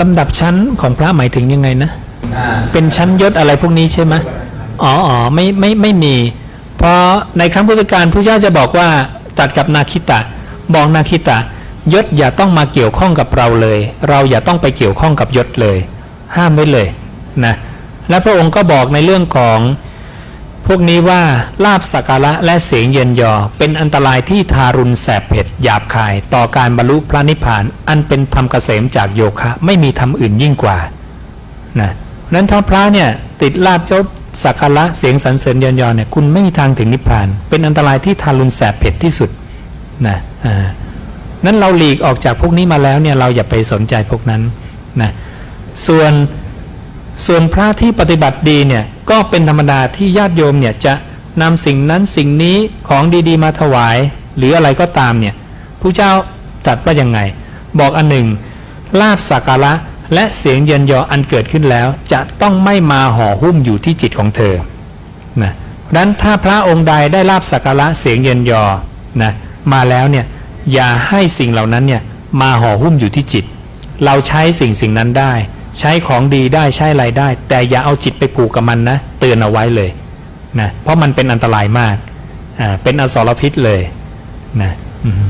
ลำดับชั้นของพระหมายถึงยังไงนะ เป็นชั้นยศอะไรพวกนี้ใช่ไหมอ๋ออ๋อไม่ไม่ไม่มี เพราะในครั้งพุทธกาลพระเจ้าจะบอกว่าตัดกับนาคิตะบอกนาคิตะ ยศอย่าต้องมาเกี่ยวข้องกับเราเลย เราอย่าต้องไปเกี่ยวข้องกับยศเลย ห้ามไว้เลยนะและพระองค์ก็บอกในเรื่องของ พวกนี้ว่าลาบสักการะและเสียงเย็นยอ เป็นอันตรายที่ทารุณแสบเผ็ดหยาบคาย ต่อการบรรลุพระนิพพาน อันเป็นธรรมเกษมจากโยคะ ไม่มีธรรมอื่นยิ่งกว่านะนั้นถ้าพระเนี่ยติดลาบยศสักการะเสียงสรรเสริญเย็นยอเนี่ยคุณไม่มีทางถึงนิพพาน เป็นอันตรายที่ทารุณแสบเผ็ดที่สุดนะอ่านั้นเราหลีกออกจากพวกนี้มาแล้วเนี่ยเราอย่าไปสนใจพวกนั้นนะส่วนส่วนพระที่ปฏิบัติดีเนี่ย ก็เป็นธรรมดาที่ญาติโยมเนี่ยจะนำสิ่งนั้นสิ่งนี้ของดีๆ มาถวาย หรืออะไรก็ตามเนี่ยผู้เจ้าตรัสว่ายังไง บอกอันหนึ่งลาบสักการะและเสียงเย็นยออันเกิดขึ้นแล้ว จะต้องไม่มาห่อหุ้มอยู่ที่จิตของเธอนะดังนั้นถ้าพระองค์ใดได้ลาบสักการะเสียงเย็นยอนะมาแล้วเนี่ยอย่าให้สิ่งเหล่านั้นเนี่ยมาห่อหุ้มอยู่ที่จิต เราใช้สิ่งสิ่งนั้นได้ ใช้ของดีได้ใช้อะไรได้ แต่อย่าเอาจิตไปผูกกับมันนะเตือนเอาไว้เลยนะเพราะมันเป็นอันตรายมากอ่าเป็นอสรพิษเลยนะอืม